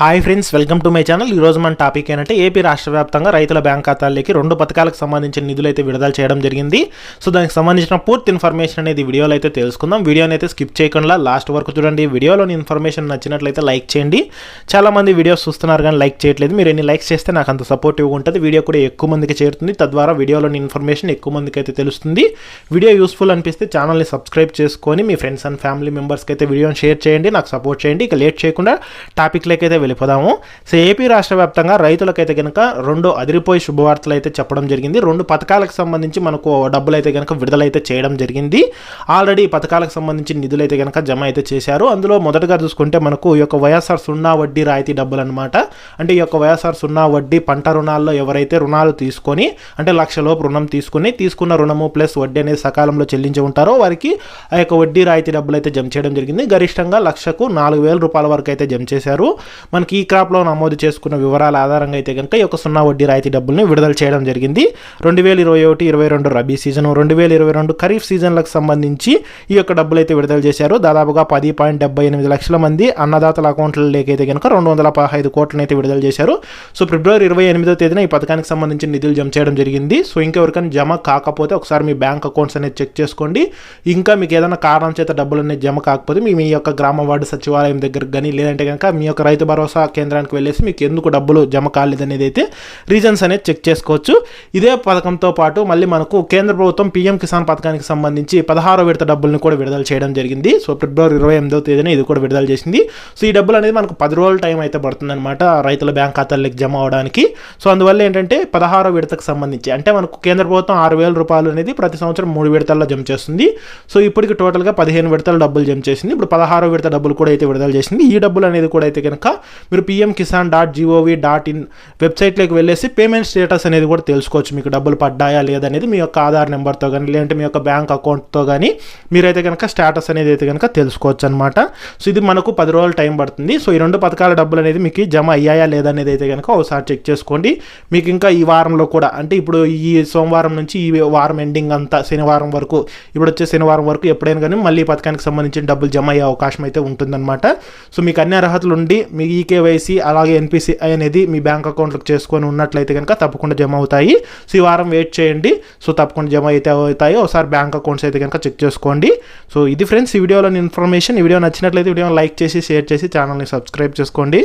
Hi friends welcome to my channel. ఈ రోజు మన టాపిక్ ఏంటంటే ఏపీ రాష్ట్ర వ్యాప్తంగా రైతుల బ్యాంక్ ఖాతాలకి రెండు పథకాలకు సంబంధించిన నిధులు అయితే విడుదల చేయడం జరిగింది. సో దానికి సంబంధించిన పూర్తి ఇన్ఫర్మేషన్ అనేది వీడియోలో అయితే తెలుసుకుందాం. వీడియోని అయితే స్కిప్ చేయకుండా లాస్ట్ వరకు చూడండి. వీడియోలోని ఇన్ఫర్మేషన్ నచ్చినట్లయితే లైక్ చేయండి. చాలామంది వీడియోస్ చూస్తున్నారు కానీ లైక్ చేయట్లేదు. మీరు ఎన్ని లైక్స్ చేస్తే నాకు అంత సపోర్టివ్గా ఉంటుంది. వీడియో కూడా ఎక్కువ మందికి చేరుతుంది. తద్వారా వీడియోలోని ఇన్ఫర్మేషన్ ఎక్కువ మందికి అయితే తెలుస్తుంది. వీడియో యూస్ఫుల్ అనిపిస్తే ఛానల్ని సబ్స్క్రైబ్ చేసుకొని మీ ఫ్రెండ్స్ అండ్ ఫ్యామిలీ మెంబర్స్కి అయితే వీడియోని షేర్ చేయండి. నాకు సపోర్ట్ చేయండి. ఇక లేట్ చేయకుండా టాపిక్లోకి అయితే వెళ్ళిపోదాము. సో ఏపీ రాష్ట్ర వ్యాప్తంగా రైతులకైతే కనుక రెండు అదిరిపోయి శుభవార్తలు అయితే చెప్పడం జరిగింది. రెండు పథకాలకు సంబంధించి మనకు డబ్బులు అయితే కనుక విడుదలైతే చేయడం జరిగింది. ఆల్రెడీ పథకాలకు సంబంధించి నిధులు అయితే కనుక జమ అయితే చేశారు. అందులో మొదటగా చూసుకుంటే మనకు ఈ యొక్క వైఎస్ఆర్ సున్నా వడ్డీ రాయితీ డబ్బులు అనమాట అంటే ఈ యొక్క వైఎస్ఆర్ సున్నా వడ్డీ పంట రుణాల్లో ఎవరైతే రుణాలు తీసుకొని అంటే లక్షలోపు రుణం తీసుకుని తీసుకున్న రుణము ప్లస్ వడ్డీ అనేది సకాలంలో చెల్లించి ఉంటారో వారికి ఆ యొక్క వడ్డీ రాయితీ డబ్బులు అయితే జమ చేయడం జరిగింది. గరిష్టంగా లక్షకు నాలుగు వేల రూపాయల వరకు అయితే జమ చేశారు. మనకి ఈ క్రాప్లో నమోదు చేసుకున్న వివరాల ఆధారంగా అయితే కనుక ఈ యొక్క సున్నా వడ్డీ రాయితీ డబ్బుల్ని విడుదల చేయడం జరిగింది. రెండు వేల ఇరవై ఒకటి ఇరవై రెండు రబీ సీజన్ రెండు వేల ఇరవై రెండు ఖరీఫ్ సీజన్లకు సంబంధించి ఈ యొక్క డబ్బులు అయితే విడుదల చేశారు. దాదాపుగా పది పాయింట్ డెబ్బై ఎనిమిది లక్షల మంది అన్నదాతల అకౌంట్లలోకి అయితే కనుక రెండు వందల పదహైదు కోట్లను అయితే విడుదల చేశారు. సో ఫిబ్రవరి ఇరవై ఎనిమిదో తేదీన ఈ పథకానికి సంబంధించిన నిధులు జమ చేయడం జరిగింది. సో ఇంకెవరికైనా జమ కాకపోతే ఒకసారి మీ బ్యాంక్ అకౌంట్స్ అనేది చెక్ చేసుకోండి. ఇంకా మీకు ఏదైనా కారణం చేత డబ్బులు అనేది జమ కాకపోతే మీ మీ యొక్క గ్రామ వార్డు సచివాలయం దగ్గర కానీ లేదంటే కనుక మీ యొక్క రైతు భరోసా కేంద్రానికి వెళ్ళేసి మీకు ఎందుకు డబ్బులు జమ కాలేదు అనేది అయితే రీజన్స్ అనేది చెక్ చేసుకోవచ్చు. ఇదే పథకంతో పాటు మళ్ళీ మనకు కేంద్ర ప్రభుత్వం పీఎం కిసాన్ పథకానికి సంబంధించి పదహారో విడత డబ్బుల్ని కూడా విడుదల చేయడం జరిగింది. సో ఫిబ్రవరి ఇరవై ఎనిమిదో తేదీన ఇది కూడా విడుదల చేసింది. సో ఈ డబ్బులు అనేది మనకు పది రోజుల టైం అయితే పడుతుందన్నమాట రైతుల బ్యాంక్ ఖాతాల్లోకి జమ అవడానికి. సో అందువల్ల ఏంటంటే పదహారో విడతకు సంబంధించి అంటే మనకు కేంద్ర ప్రభుత్వం ఆరు వేల రూపాయలు అనేది ప్రతి సంవత్సరం మూడు విడతల్లో జమ చేస్తుంది. సో ఇప్పటికి టోటల్గా పదిహేను విడతల డబ్బులు జమ చేసింది. ఇప్పుడు పదహారో విడత డబ్బులు కూడా అయితే విడుదల చేసింది. ఈ డబ్బులు అనేది కూడా అయితే కనుక మీరు PM Kisan dot G O V dot in వెబ్సైట్లోకి వెళ్ళేసి పేమెంట్ స్టేటస్ అనేది కూడా తెలుసుకోవచ్చు. మీకు డబ్బులు పడ్డాయా లేదనేది మీ యొక్క ఆధార్ నెంబర్తో కానీ లేదంటే మీ యొక్క బ్యాంక్ అకౌంట్తో కానీ మీరైతే కనుక స్టేటస్ అనేది అయితే కనుక తెలుసుకోవచ్చు అనమాట సో ఇది మనకు పది రోజులు టైం పడుతుంది. సో ఈ రెండు పథకాల డబ్బులు అనేది మీకు జమ అయ్యాయా లేదనేది అయితే కనుక ఒకసారి చెక్ చేసుకోండి. మీకు ఇంకా ఈ వారంలో కూడా అంటే ఇప్పుడు ఈ సోమవారం నుంచి ఈ వారం ఎండింగ్ అంతా శనివారం వరకు ఇప్పుడు వచ్చే శనివారం వరకు ఎప్పుడైనా కానీ మళ్ళీ ఈ పథకానికి సంబంధించిన డబ్బులు జమ అయ్యే అవకాశం అయితే ఉంటుందన్నమాట. సో మీకు అన్ని అర్హతలు ఉండి మీ ఈకేవైసీ అలాగే ఎన్పిసిఐ అనేది మీ బ్యాంక్ అకౌంట్లకు చేసుకొని ఉన్నట్లయితే కనుక తప్పకుండా జమ అవుతాయి. సో ఈ వారం వెయిట్ చేయండి. సో తప్పకుండా జమ అయితే అవుతాయి. ఒకసారి బ్యాంక్ అకౌంట్స్ అయితే కనుక చెక్ చేసుకోండి. సో ఇది ఫ్రెండ్స్ ఈ వీడియోలోని ఇన్ఫర్మేషన్. ఈ వీడియో నచ్చినట్లయితే వీడియో లైక్ చేసి షేర్ చేసి ఛానల్ని సబ్స్క్రైబ్ చేసుకోండి.